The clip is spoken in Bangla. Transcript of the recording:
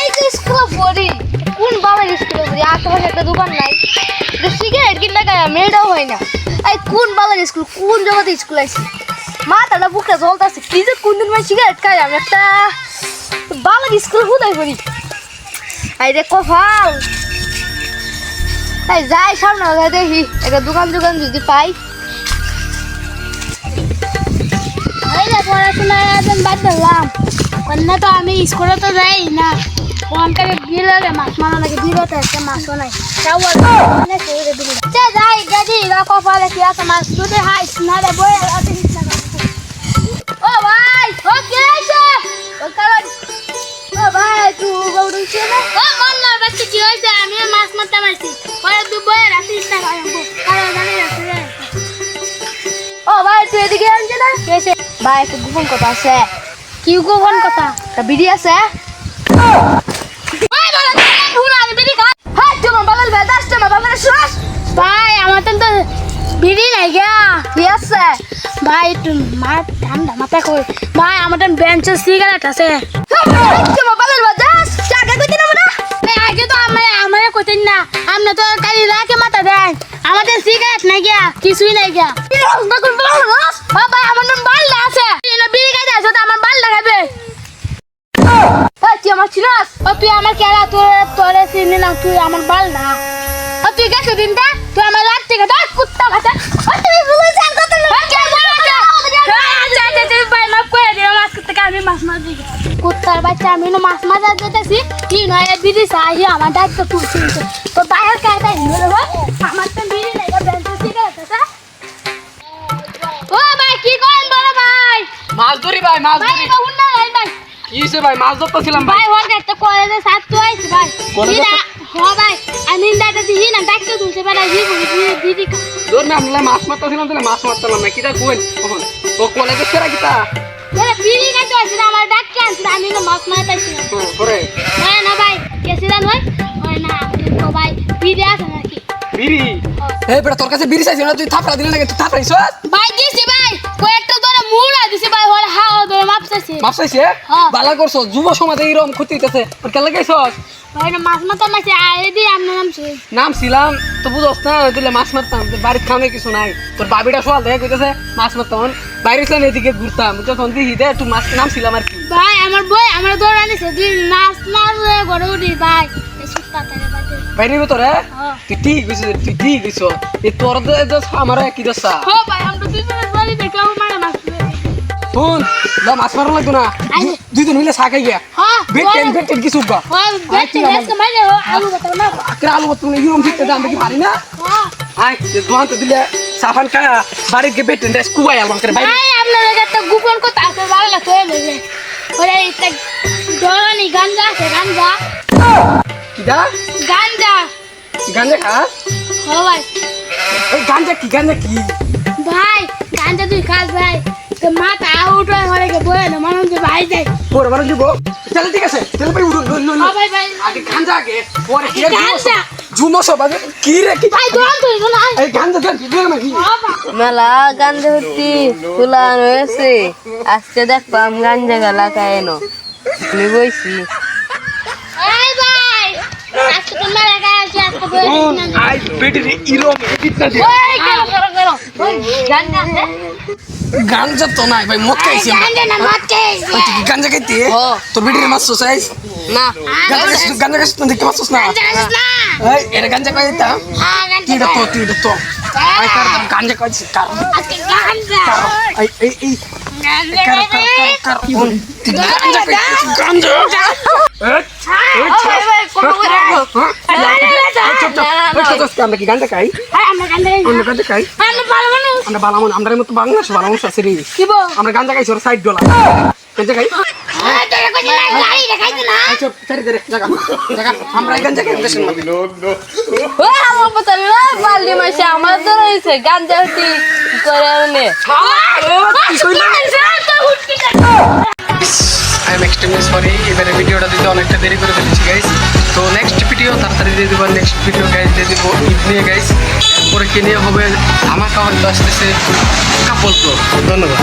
এই যে স্কুলে পড়ি কোন বাবার স্কুলে পড়ি আশেপাশে একটা দোকান নাই। সিগারেট কিনলে গায়ে মেয়েটাও হয় না। এই কোন বাবার স্কুল, কোন জগতে স্কুল আছে? মাথাটা বুকটা জ্বলতেছে কি যে কোন দিন মানে সিগারেট খাই আমি একটা বাবার স্কুল কোথায় পড়ি এই রে কফাল এই যাই সামনে যাই দেখি, একটা দোকান দোকান যদি পাই। এই যে বাদ দিলাম। অন্য তো আমি স্কুলে তো যাই না। ওখানকার গিয়ে মাছ মারা লাগে, বিরত আছে, মাছও নাই। তাও যাই গাড়ি কপালে কি আছে, মাছ দুটো হাই না রে বই আছে ও ভাই, ও কে আছে ও কারণ ও ভাই তুই কে না ও মন না বাচ্চা, কি হয়েছে আমি মাছ মারতে মারছি। পরে দু বই ইচ্ছা করে কারণ জানি রাতে ও ভাই, তুই এদিকে আনছে না? ভাই, একটা গোপন কথা আছে কি গোপন কথা। একটা বিড়ি আছে? ওই বড় ভুল আমি বিড়ি খা হ্যাঁ তোমার ভাই বাবার শ্বাস ভাই আমার তো বিড়ি নাই গা। কি আছে? ভাই একটু মা ঠান্ডা মাথা কই। ভাই আমার তো বেঞ্চের সিগারেট আছে। তোমার ভাই দাস চাকা কইতে না? না আগে তো আমার আমার কইতেন না। তো কালি রাকে মাথা দেন। আমাদের সিগারেট নাই গিয়া কিছুই নাই কোন ও আমার তো আমার বাল্লা খাবে এই তুই আমার চিনাস ও তুই আমার কেলা তোর তোরে চিনি না তুই আমার বাল না। ও তুই গেছো দিনটা? তুই আমার রাত থেকে ধর কুত্তা ভাষা ও আর কত আমি মাছ মাছ কুত্তার বাচ্চা মাছ আমার তো বাইরের আমার তো ভাই মাছ ভাই ধরি। উন্না ভাই ভাই। কি ভাই মাছ ধরতেছিলাম ভাই। ভাই ওর একটা কলেজে ছাত্র আইছে ভাই। কলেজে হ্যাঁ ভাই আমি দাদা দিহি না বেলা হি দিদি দিদি ধর না মাছ মারতেছিলাম তাহলে মাছ মারতাম না কিটা ও কলেজে সেরা কিটা বিড়ি খাইতে আসছে না আমার ডাক্তার আনছে আমি না মাছ মারতেছি না হ্যাঁ পরে না না ভাই কেসিদান হয় হয় না তো ভাই বিড়ি আছে নাকি? বিড়ি? এই বেটা তোর কাছে বিড়ি চাইছি না তুই থাপড়া দিলে নাকি? তুই থাপড়াইছ ভাই দিছি ভাই কয়েকটা মুড়া দিছি ভাই ওর হাওয়া ধরে মাছ চাইছে। হ্যাঁ। বালা করছ যুব সমাজে এরকম ক্ষতি হইতেছে। ওর কেন লাগাইছস ভাই না মাছ মারতে মারছে আরে দি আপনার নাম শুই নাম ছিলাম তো বুঝস না দিলে মাছ মারতাম তো বাড়ির খামে কিছু নাই। তোর বাবিটা সোয়াল দেখে কইতেছে মাছ মারতাম। বাইরে ছিলাম এদিকে ঘুরতাম। যখন দেখি দে তুই মাছ নাম ছিলাম আর কি। ভাই আমার বই আমার দৌড় আনিছে দুই নাচ নাচ ঘরে উঠি ভাই। বাইরে ভিতরে? হ্যাঁ। তুই ঠিক তুই ঠিক হইছ তোর আমার কি দশা। ও ভাই আমরা দুজনে বাড়ি দেখে আমার মারা মাছ শুন লা মাছ মারা লাগতো না। দুইজন মিলে শাখাই গিয়া হ্যাঁ বেটেন বেটেন কিছু গা আলু না। আকরা আলু তুমি ইরম ঠিক দাম দেখি পারি না? আই যে দোয়ান তো দিলে সাফান খায়া বাড়ির গে বেটেন দেশ কুবাই আলম করে ভাই আপনার একটা গোপন কথা আছে ভালো লাগতো এই ওরে একটা জরানি গাঞ্জা আছে গাঞ্জা। কিদা গাঞ্জা। গাঞ্জা খা। ও ভাই। গাঞ্জা কি গাঞ্জা কি? ভাই গাঞ্জা তুই খাস ভাই। মাথা আউট হয়ে ঘরে বয়ে না মনে হচ্ছে ভাই যাই পরে বারো দিব চলে ঠিক আছে চলে ভাই উড়ুন লই লই ও ভাই ভাই আগে পরে কি গাঞ্জা। জুমো সব আগে কি রে কি? ভাই দোকান তুই না এই গাঞ্জা দেন কি দেন নাকি মেলা হতি হয়েছে। আজকে দেখলাম গাঞ্জা গালা খায়নো আমি বইছি। এই ভাই আজকে তো মেলা গাছ আজকে বয়ে কোন না। আই বেটের ইরম এডিট না দে গাঞ্জা তো নাই ভাই মদ খাইছি গাঞ্জা তুই খাইতে ও। তোর বেটির মাছ চাইছ না গাঞ্জা খাইছিস গাঞ্জা দেখতে পাচ্ছিস না এর গাঞ্জা খাই দিতাম হ্যাঁ তুই এটা তো তুই এটা তো গাঞ্জা খাইছিস এই তুই। আমরা কি গাঞ্জা খাই হ্যাঁ আমরা গাঞ্জা খাই আমরা বালামন আমরা মতো বাংলাদেশ বালামন আছে রে কি বল আমরা গান খাইছি ওর সাইড ডলার গাঞ্জা খাই এই তোরা কইছিস না গাড়ি দেখাইছিস না এই চুপ চারি দে জায়গা জায়গা আমরা এই গাঞ্জা খাই দেশের মধ্যে ও আমার কথা না বালি মাসে আমার তো রয়েছে গাঞ্জা করে আই এম এক্সট্রিমলি সরি এবারে ভিডিওটা দিতে অনেকটা দেরি করে ফেলেছি গাইস তো নেক্সট ভিডিও তাড়াতাড়ি দিয়ে দেবো নেক্সট ভিডিও গাইস দিয়ে দেবো ঈদ নিয়ে গাইস এরপরে কি নিয়ে হবে? আমাকে হয়তো আসতেছে কাপল ধন্যবাদ।